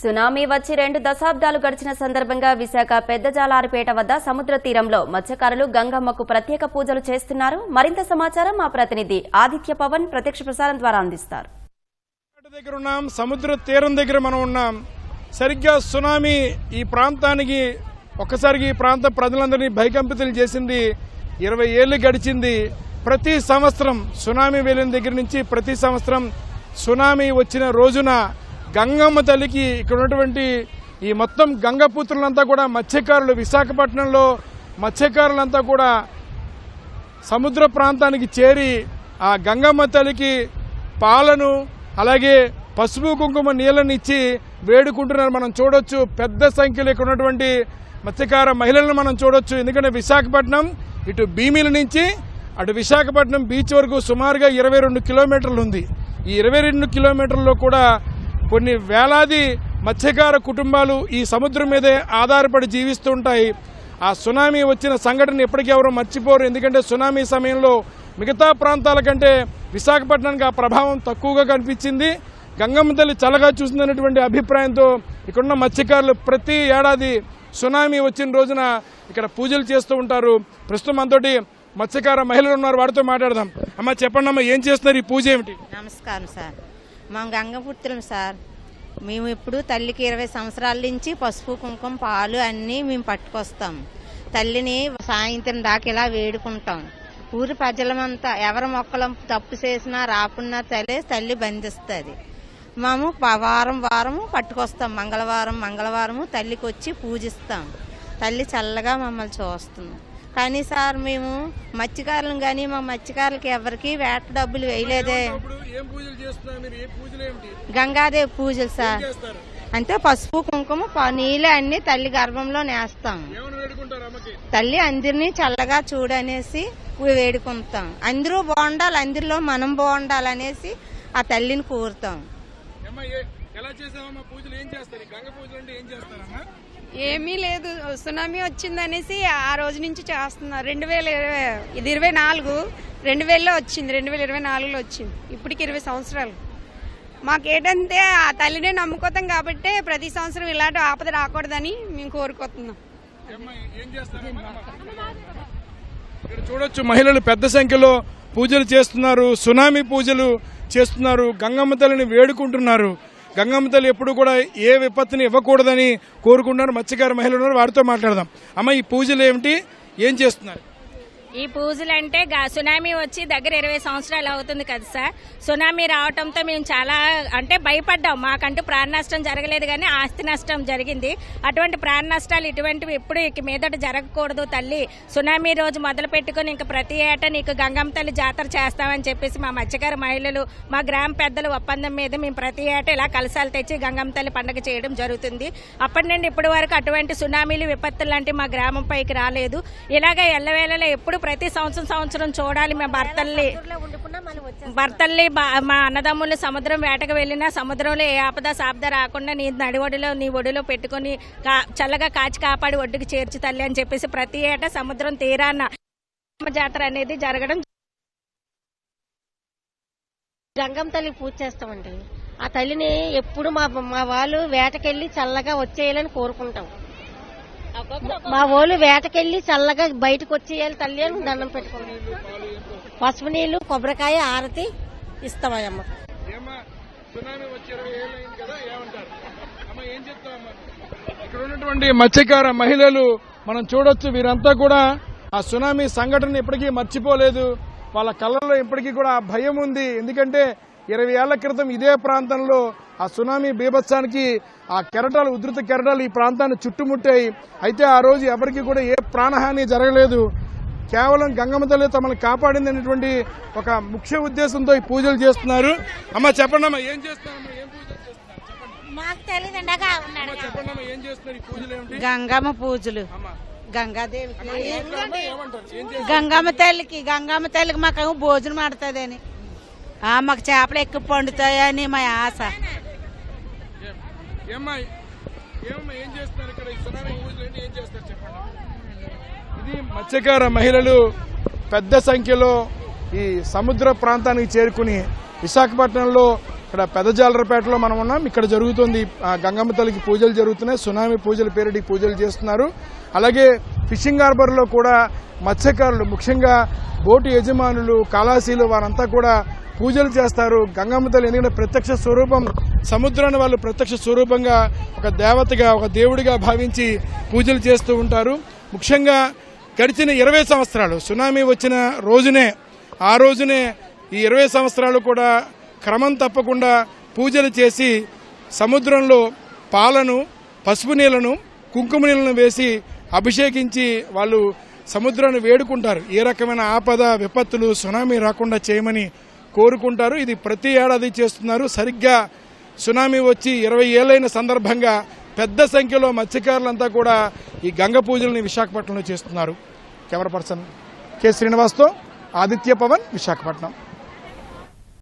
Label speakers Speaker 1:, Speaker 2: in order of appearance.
Speaker 1: Tsunami వచ్చి రెండు దశాబ్దాలు గడిచిన సందర్భంగా విశాఖ పెద్ద జాలారిపేట వద్ద సముద్ర తీరంలో మత్స్యకారులు గంగమ్మకు ప్రత్యేక పూజలు చేస్తున్నారు. మరింత సమాచారం మా ప్రతినిధి ఆదిత్య పవన్ ప్రత్యక్ష ప్రసారం ద్వారా అందిస్తారు.
Speaker 2: దగ్గర ఉన్నాం సముద్ర తీరం దగ్గర మనం ఉన్నాం. సరిగ్గా సునామీ ఈ ప్రాంతానికి ఒక్కసారికి ఈ ప్రాంత ప్రజలందరినీ భయకంపితులు చేసింది. ఇరవై ఏళ్ళు గడిచింది. ప్రతి సంవత్సరం సునామీ వెళ్ళిన దగ్గర నుంచి ప్రతి సంవత్సరం సునామీ వచ్చిన రోజున గంగమ్మ తల్లికి ఇక్కడ ఉన్నటువంటి ఈ మొత్తం గంగపుత్రులంతా కూడా మత్స్యకారులు. విశాఖపట్నంలో మత్స్యకారులంతా కూడా సముద్ర ప్రాంతానికి చేరి ఆ గంగమ్మ తల్లికి పాలను అలాగే పసుపు కుంకుమ నీళ్ళని ఇచ్చి వేడుకుంటున్నారు. మనం చూడొచ్చు పెద్ద సంఖ్యలో ఇక్కడ ఉన్నటువంటి మత్స్యకార మహిళలను మనం చూడొచ్చు. ఎందుకంటే విశాఖపట్నం ఇటు భీమిల నుంచి అటు విశాఖపట్నం బీచ్ వరకు సుమారుగా ఇరవై రెండు కిలోమీటర్లు ఉంది. ఈ ఇరవై రెండు కిలోమీటర్లలో కూడా కొన్ని వేలాది మత్స్యకార కుటుంబాలు ఈ సముద్రం మీదే ఆధారపడి జీవిస్తూ ఉంటాయి. ఆ సునామీ వచ్చిన సంఘటన ఎప్పటికీ ఎవరు మర్చిపోరు. ఎందుకంటే సునామీ సమయంలో మిగతా ప్రాంతాల కంటే విశాఖపట్నానికి ఆ ప్రభావం తక్కువగా కనిపించింది. గంగమ్మ తల్లి చల్లగా చూసిందనేటువంటి అభిప్రాయంతో ఇక్కడున్న మత్స్యకారులు ప్రతి ఏడాది సునామీ వచ్చిన రోజున ఇక్కడ పూజలు చేస్తూ ఉంటారు. ప్రస్తుతం మనతోటి మత్స్యకార మహిళలు ఉన్నారు. వారితో మాట్లాడదాం. అమ్మ చెప్పండి అమ్మ ఏం చేస్తున్నారు? ఈ పూజ ఏమిటి?
Speaker 3: నమస్కారం సార్. మా గంగపుత్రులం సార్. మేము ఇప్పుడు తల్లికి ఇరవై సంవత్సరాల నుంచి పసుపు కుంకుమ పాలు అన్నీ మేము పట్టుకొస్తాం. తల్లిని సాయంత్రం దాకా ఇలా వేడుకుంటాం. ఊరి ప్రజలమంతా ఎవరి మొక్కలు తప్పు చేసినా రాకున్నా తల్లి తల్లి బంధిస్తుంది. మేము వారం వారము పట్టుకొస్తాం. మంగళవారం మంగళవారము తల్లికి వచ్చి పూజిస్తాం. తల్లి చల్లగా మమ్మల్ని చూస్తుంది. కానీ సార్ మేము మత్స్యకారులం కానీ మా మత్స్యకారులకి ఎవరికి వేట డబ్బులు వేయలేదే. గంగాదేవి పూజలు సార్. అంటే పసుపు కుంకుమ నీళ్ళు అన్ని తల్లి గర్భంలో నేస్తాం. తల్లి అందరినీ చల్లగా చూడనేసి వేడుకుంటాం. అందరూ బాగుండాలి అందరిలో మనం బాగుండాలనేసి ఆ తల్లిని కోరుతాం.
Speaker 2: ఎలా చేసావమ్మా పూజలు? ఏం చేస్తారు? ఈ గంగ పూజలు అంటే ఏం చేస్తారమ్మా?
Speaker 4: ఏమీ లేదు. సునామీ వచ్చిందనేసి ఆ రోజు నుంచి చేస్తున్నారు. రెండు వేల ఇరవై ఇది ఇరవై నాలుగు రెండు వేలలో వచ్చింది. రెండు వేల ఇరవై నాలుగులో వచ్చింది. ఇప్పటికి ఇరవై సంవత్సరాలు. మాకేంటంటే ఆ తల్లినే నమ్ముకోతాం కాబట్టి ప్రతి సంవత్సరం ఇలాంటి ఆపద రాకూడదని మేము కోరుకుంటున్నాం?
Speaker 2: ఇక్కడ చూడొచ్చు మహిళలు పెద్ద సంఖ్యలో పూజలు చేస్తున్నారు. సునామీ పూజలు చేస్తున్నారు. గంగమ్మ తల్లిని వేడుకుంటున్నారు. గంగమ్మ తల్లి ఎప్పుడు కూడా ఏ విపత్తుని ఇవ్వకూడదని కోరుకుంటున్నారు. మత్స్యకార మహిళలు ఉన్నారు. వారితో మాట్లాడదాం. అమ్మ ఈ పూజలు ఏమిటి? ఏం చేస్తున్నారు?
Speaker 5: ఈ పూజలు అంటే సునామీ వచ్చి దగ్గర ఇరవై సంవత్సరాలు అవుతుంది కదా సార్. సునామీ రావటంతో మేము చాలా అంటే భయపడ్డాం. మాకంటూ ప్రాణ నష్టం జరగలేదు కానీ ఆస్తి నష్టం జరిగింది. అటువంటి ప్రాణ నష్టాలు ఇటువంటివి ఎప్పుడు ఇక మీదట జరగకూడదు తల్లి. సునామీ రోజు మొదలు పెట్టుకుని ఇంక ప్రతి ఏటా నీకు గంగమ్మ తల్లి జాతర చేస్తామని చెప్పేసి మా మత్స్యకార మహిళలు మా గ్రామ పెద్దల ఒప్పందం మీద మేము ప్రతి ఏటా ఇలా కలసాలు తెచ్చి గంగమ్మ తల్లి పండుగ చేయడం జరుగుతుంది. అప్పటి నుండి ఇప్పటి వరకు అటువంటి సునామీలు విపత్తులు లాంటి మా గ్రామం పైకి రాలేదు. ఇలాగ ఎల్లవేళలో ఎప్పుడు ప్రతి సంవత్సరం సంవత్సరం చూడాలి మా భర్తల్ని. భర్తల్ని మా అన్నదమ్ములు సముద్రం వేటకు వెళ్ళినా సముద్రంలో ఏ ఆపద సాపద రాకుండా నీ నడివడిలో నీ ఒడిలో పెట్టుకుని కా- చల్లగా కాచి కాపాడి ఒడ్డుకి చేర్చి తల్లి అని చెప్పేసి ప్రతి ఏటా సముద్రం తీరాన జాతర అనేది జరగడం
Speaker 6: గంగమ్మ తల్లి పూజ చేస్తామండి. ఆ తల్లిని ఎప్పుడు మా మా వాళ్ళు వేటకెళ్ళి చల్లగా వచ్చేయాలని కోరుకుంటాం. మా వాళ్ళు వేటకెళ్ళి చల్లగా బయటకు వచ్చేయాలి తల్లి అని దండం పెట్టుకోండి పసుపు నీళ్ళు కొబ్బరికాయ ఆరతి ఇస్తామయ్యమ్మ.
Speaker 2: ఇక్కడ ఉన్నటువంటి మత్స్యకార మహిళలు మనం చూడొచ్చు వీరంతా కూడా ఆ సునామీ సంఘటన ఇప్పటికీ మర్చిపోలేదు. వాళ్ళ కళ్ళల్లో ఇప్పటికీ కూడా భయం ఉంది. ఎందుకంటే ఇరవై ఏళ్ళ క్రితం ఇదే ప్రాంతంలో ఆ సునామీ బీభత్సానికి ఆ కెరటాలు ఉధృత కెరటాలు ఈ ప్రాంతాన్ని చుట్టుముట్టాయి. అయితే ఆ రోజు ఎవరికి కూడా ఏ ప్రాణహాని జరగలేదు. కేవలం గంగమ్మ తల్లి తమను కాపాడింది అనేటువంటి ఒక ముఖ్య ఉద్దేశంతో ఈ పూజలు చేస్తున్నారు. అమ్మ చెప్పండి అమ్మా ఏం చేస్తారమ్మా ఏం పూజలు చేస్తున్నారు? చెప్పండి.
Speaker 3: మాకు తెలియదండి
Speaker 2: అమ్మ చెప్పండి అమ్మా ఏం చేస్తున్నారు ఈ పూజలు ఏమిటి?
Speaker 3: గంగమ్మ పూజలు. గంగాదేవికి. గంగమ్మ తల్లికి గంగమ్మ తల్లికి మాకు భోజనం ఆడుతుందని. మాకు చేపలు ఎక్కువ పండుతాయని మా ఆశ.
Speaker 2: ఇది మత్స్యకార మహిళలు పెద్ద సంఖ్యలో ఈ సముద్ర ప్రాంతానికి చేరుకుని విశాఖపట్నంలో ఇక్కడ పెదజాలరపేటలో మనం ఉన్నాం. ఇక్కడ జరుగుతుంది ఆ, గంగమ్మ తల్లికి పూజలు జరుగుతున్నాయి. సునామీ పూజల పేరిటి పూజలు చేస్తున్నారు. అలాగే ఫిషింగ్ హార్బర్లో కూడా మత్స్యకారులు ముఖ్యంగా బోటు యజమానులు కాలాసీలు వారంతా కూడా పూజలు చేస్తారు. గంగమ్మ తల్లి ఎందుకంటే ప్రత్యక్ష స్వరూపం సముద్రాన్ని వాళ్ళు ప్రత్యక్ష స్వరూపంగా ఒక దేవతగా ఒక దేవుడిగా భావించి పూజలు చేస్తూ ఉంటారు. ముఖ్యంగా గడిచిన ఇరవై సంవత్సరాలు సునామీ వచ్చిన రోజునే ఆ రోజునే ఈ ఇరవై సంవత్సరాలు కూడా క్రమం తప్పకుండా పూజలు చేసి సముద్రంలో పాలను పసుపు నీళ్ళను కుంకుమ నీళ్ళను వేసి అభిషేకించి వాళ్ళు సముద్రాన్ని వేడుకుంటారు. ఏ రకమైన ఆపద విపత్తులు సునామీ రాకుండా చేయమని కోరుకుంటారు. ఇది ప్రతి ఏడాది చేస్తున్నారు. సరిగ్గా సునామీ వచ్చి ఇరవై ఏళ్ళైన సందర్భంగా పెద్ద సంఖ్యలో మత్స్యకారులంతా కూడా ఈ గంగ పూజల్ని విశాఖపట్నంలో చేస్తున్నారు. కెమెరా పర్సన్ కె శ్రీనివాస్తో ఆదిత్య పవన్ విశాఖపట్నం.